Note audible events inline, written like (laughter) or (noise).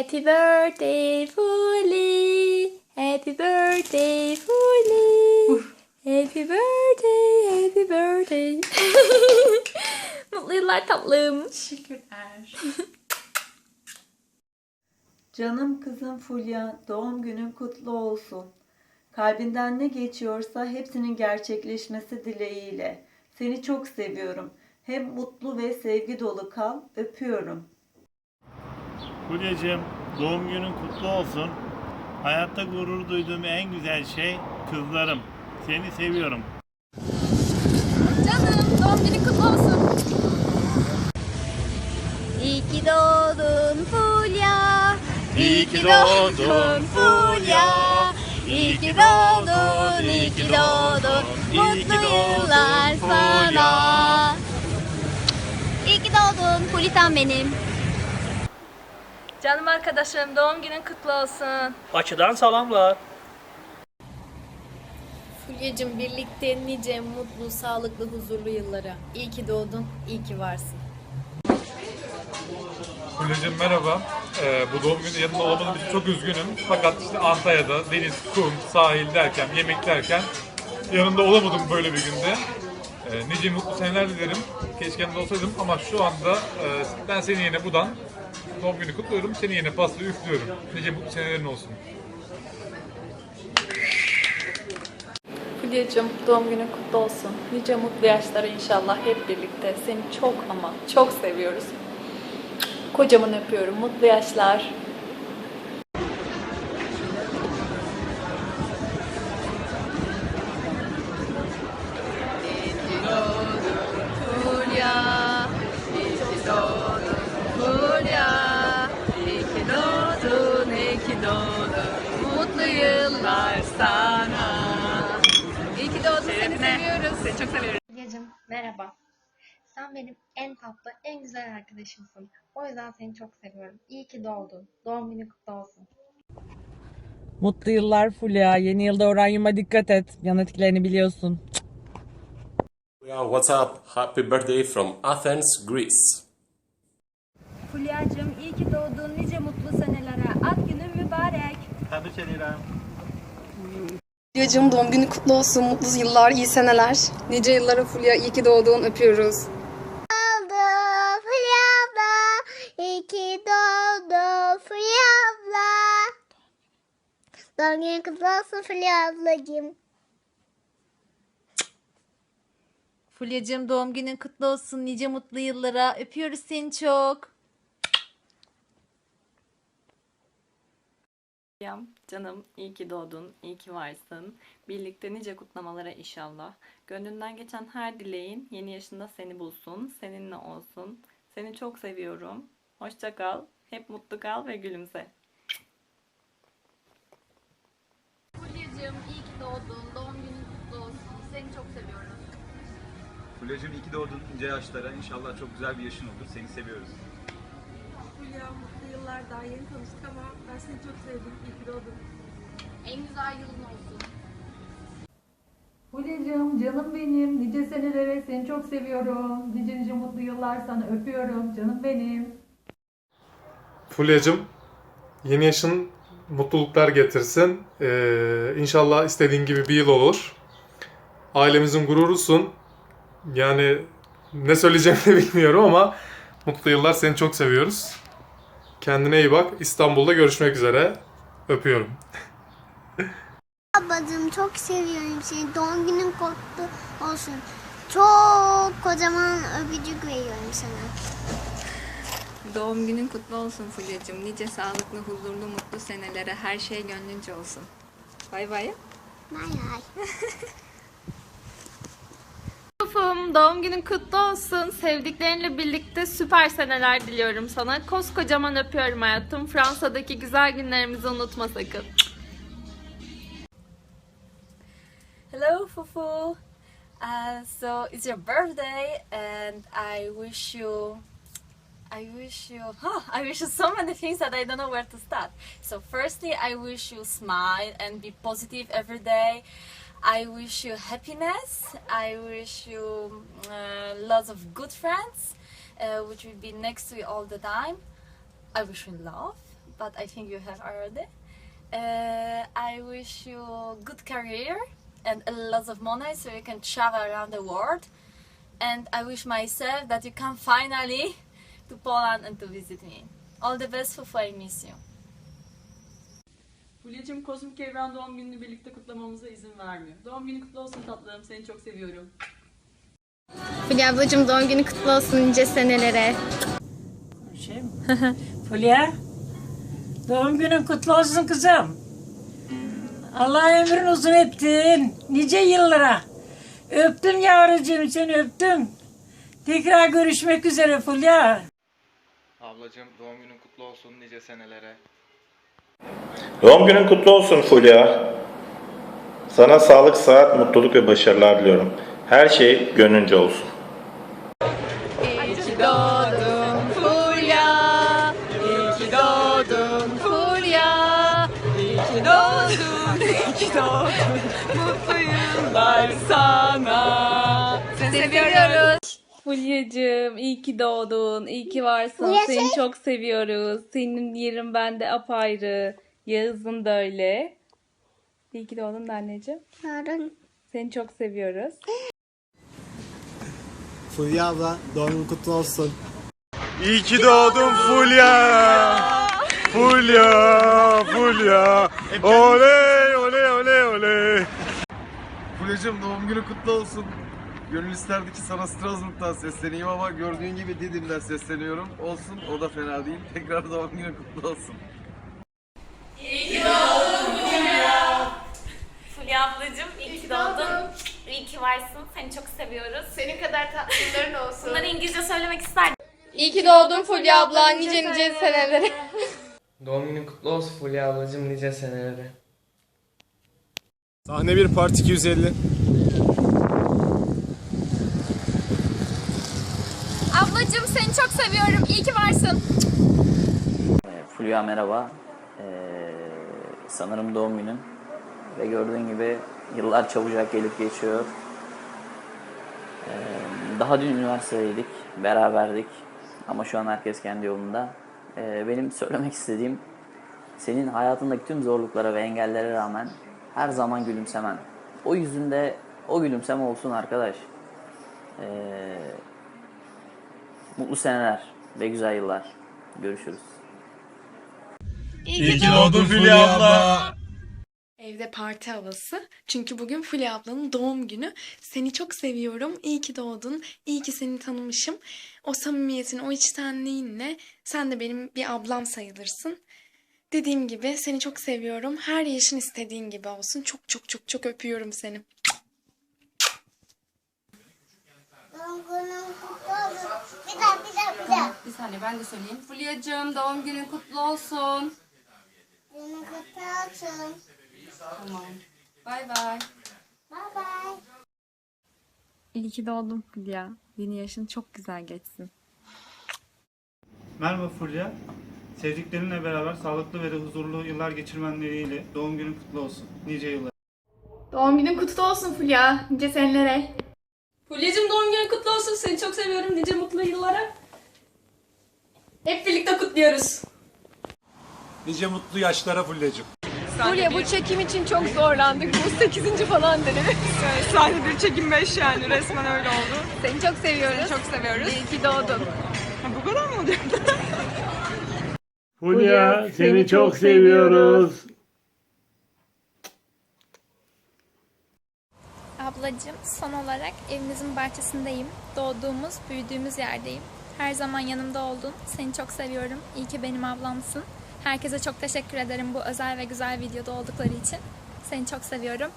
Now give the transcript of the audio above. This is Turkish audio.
Happy birthday Fully. Happy birthday Fully. Happy birthday, happy birthday. (laughs) Mutlu yıllar tatlım. Teşekkürler. (laughs) Canım kızım Fulya, doğum günün kutlu olsun. Kalbinden ne geçiyorsa hepsinin gerçekleşmesi dileğiyle. Seni çok seviyorum. Hem mutlu ve sevgi dolu kal. Öpüyorum. Fulya'cığım doğum günün kutlu olsun. Hayatta gurur duyduğum en güzel şey kızlarım. Seni seviyorum. Canım doğum günün kutlu olsun. İyi ki doğdun Fulya. İyi ki doğdun Fulya. İyi ki doğdun, iyi ki doğdun. İyi ki Mutlu doğdun yıllar sana. İyi ki doğdun Fulitan benim. Canım arkadaşım doğum günün kutlu olsun. Açıdan salamlar. Fulya'cığım birlikte nice mutlu, sağlıklı, huzurlu yıllara. İyi ki doğdun, iyi ki varsın. Fulya'cığım merhaba. Ee, bu doğum günü yanında olamadığım için çok üzgünüm. Fakat işte Antalya'da deniz, kum, sahil derken, yemek derken yanında olamadım böyle bir günde. Ee, nice mutlu seneler dilerim. Keşke yanında olsaydım ama şu anda e, ben seni yine buradan doğum günü kutluyorum. Seni yine pastayı üflüyorum. Nice mutlu senelerin olsun. Fulya'cığım doğum günün kutlu olsun. Nice mutlu yaşlara inşallah hep birlikte. Seni çok ama çok seviyoruz. Kocaman öpüyorum. Mutlu yaşlar. Yıllar sana. İyi ki doğdun seni seviyoruz. Seni çok seviyoruz. Gecim merhaba. Sen benim en tatlı, en güzel arkadaşımsın. O yüzden seni çok seviyorum. İyi ki doğdun. Doğum günün kutlu olsun. Mutlu yıllar Fulya. Yeni yılda uranyuma dikkat et. Yan etkilerini biliyorsun. Yeah, what's up? Happy birthday from Athens, Greece. Fulya'cığım iyi ki doğdun. Nice mutlu senelere. At günün mübarek. Tebrik ederim. Fulya'cığım doğum günü kutlu olsun. Mutlu yıllar, iyi seneler. Nice yıllara Fulya. iyi ki doğdun. Öpüyoruz. Fulya abla. İyi ki doğdun Fulya abla. Doğum günün kutlu olsun Fulya ablacığım. Fulya'cığım doğum günün kutlu olsun, nice mutlu yıllara. Öpüyoruz seni çok. Canım iyi ki doğdun, iyi ki varsın. Birlikte nice kutlamalara inşallah. Gönlünden geçen her dileğin yeni yaşında seni bulsun, seninle olsun. Seni çok seviyorum. Hoşça kal, hep mutlu kal ve gülümse. Fulya'cığım iyi ki doğdun, doğum günün kutlu olsun. Seni çok seviyorum. Fulya'cığım iyi ki doğdun nice yaşlara. İnşallah çok güzel bir yaşın olur. Seni seviyoruz. Fulya yıllar daha yeni tanıştık ama ben seni çok sevdim. İyi ki doğdun. En güzel yılın olsun. Fulya'cığım canım benim. Nice senelere seni çok seviyorum. Nice nice mutlu yıllar sana öpüyorum. Canım benim. Fulya'cığım yeni yaşın mutluluklar getirsin. Ee, inşallah istediğin gibi bir yıl olur. Ailemizin gururusun. Yani ne söyleyeceğimi de (laughs) bilmiyorum ama mutlu yıllar seni çok seviyoruz. Kendine iyi bak. İstanbul'da görüşmek üzere. Öpüyorum. Ablacığım çok seviyorum seni. Doğum günün kutlu olsun. Çok kocaman öpücük veriyorum sana. Doğum günün kutlu olsun Fulya'cığım. Nice sağlıklı, huzurlu, mutlu senelere. Her şey gönlünce olsun. Bay bay. Bay bay. (laughs) Doğum günün kutlu olsun. Sevdiklerinle birlikte süper seneler diliyorum sana. Koskocaman öpüyorum hayatım. Fransa'daki güzel günlerimizi unutma sakın. Hello, Fufu. Uh, so it's your birthday, and I wish you, I wish you, huh, I wish you so many things that I don't know where to start. So firstly, I wish you smile and be positive every day. I wish you happiness. I wish you uh, lots of good friends, uh, which will be next to you all the time. I wish you love, but I think you have already. Uh, I wish you good career and a lot of money so you can travel around the world. And I wish myself that you come finally to Poland and to visit me. All the best, Fufu. I miss you. Fulya'cığım Kozmik Evren doğum gününü birlikte kutlamamıza izin vermiyor. Doğum günü kutlu olsun tatlım. Seni çok seviyorum. Fulya ablacığım doğum günü kutlu olsun nice senelere. Şey mi? (laughs) Fulya, doğum günün kutlu olsun kızım. Allah ömrün uzun ettin. Nice yıllara. Öptüm yavrucuğum seni öptüm. Tekrar görüşmek üzere Fulya. Ablacığım doğum günün kutlu olsun nice senelere. Doğum günün kutlu olsun Fulya. Sana sağlık, sıhhat, mutluluk ve başarılar diliyorum. Her şey gönlünce olsun. İyi ki Fulya. İyi ki Fulya. İyi ki doğdun. İyi ki doğdun. Mutlu yıllar sana. Seni seviyoruz. Fulya'cığım iyi ki doğdun, iyi ki varsın. Fulya Seni şey- çok seviyoruz. Senin yerin bende apayrı. Yağız'ın da öyle. İyi ki doğdun da anneciğim. Yarın. Seni çok seviyoruz. Fulya abla doğum günün kutlu olsun. İyi ki doğdun Fulya. Fulya, Fulya. Oley, oley, oley, oley. Fulya'cığım doğum günün kutlu olsun. Gönül isterdi ki sana Strasbourg'dan sesleneyim ama gördüğün gibi Didim'den sesleniyorum. Olsun o da fena değil. (laughs) Tekrar doğum günün kutlu olsun. Fulya ablacığım iyi ki doğdun. İyi ki varsın. Seni çok seviyoruz. Senin kadar tatlıların olsun. Bunları İngilizce söylemek isterdim. İyi ki doğdun Fulya abla. Nice nice senelere. (laughs) Doğum günün kutlu olsun Fulya ablacığım nice senelere. Sahne 1 part 250. Ablacığım seni çok seviyorum. İyi ki varsın. Fulya merhaba. Ee, sanırım doğum günün. Ve gördüğün gibi yıllar çabucak gelip geçiyor. Ee, daha dün üniversitedeydik, beraberdik. Ama şu an herkes kendi yolunda. Ee, benim söylemek istediğim senin hayatındaki tüm zorluklara ve engellere rağmen her zaman gülümsemen. O yüzünde o gülümseme olsun arkadaş. Ee, mutlu seneler ve güzel yıllar. Görüşürüz. İyi ki doğdun Fulya abla. Evde parti havası. Çünkü bugün Fulya ablanın doğum günü. Seni çok seviyorum. İyi ki doğdun. İyi ki seni tanımışım. O samimiyetin, o içtenliğinle sen de benim bir ablam sayılırsın. Dediğim gibi seni çok seviyorum. Her yaşın istediğin gibi olsun. Çok çok çok çok öpüyorum seni. Doğum günün kutlu olsun. Bir daha bir daha bir daha. Bir saniye ben de söyleyeyim. Fulya'cığım doğum günün kutlu olsun. Günün kutlu olsun. Tamam. Bay bay. Bye bye. İyi ki doğdun Fulya. Yeni yaşın çok güzel geçsin. Merhaba Fulya. Sevdiklerinle beraber sağlıklı ve de huzurlu yıllar geçirmen dileğiyle doğum günün kutlu olsun. Nice yıllar. Doğum günün kutlu olsun Fulya. Nice senelere. Fulya'cığım doğum günün kutlu olsun. Seni çok seviyorum. Nice mutlu yıllara. Hep birlikte kutluyoruz. Nice mutlu yaşlara Fulya'cığım. Fulya bu çekim için çok zorlandık. Bu 8. falan denedi. Sahne bir çekim 5 yani resmen öyle oldu. Seni çok seviyoruz. Çok seviyoruz. İyi ki doğdun. bu kadar mı oluyor? Fulya seni çok seviyoruz. Ablacığım son olarak evimizin bahçesindeyim. Doğduğumuz, büyüdüğümüz yerdeyim. Her zaman yanımda oldun. Seni çok seviyorum. İyi ki benim ablamsın. Herkese çok teşekkür ederim bu özel ve güzel videoda oldukları için. Seni çok seviyorum.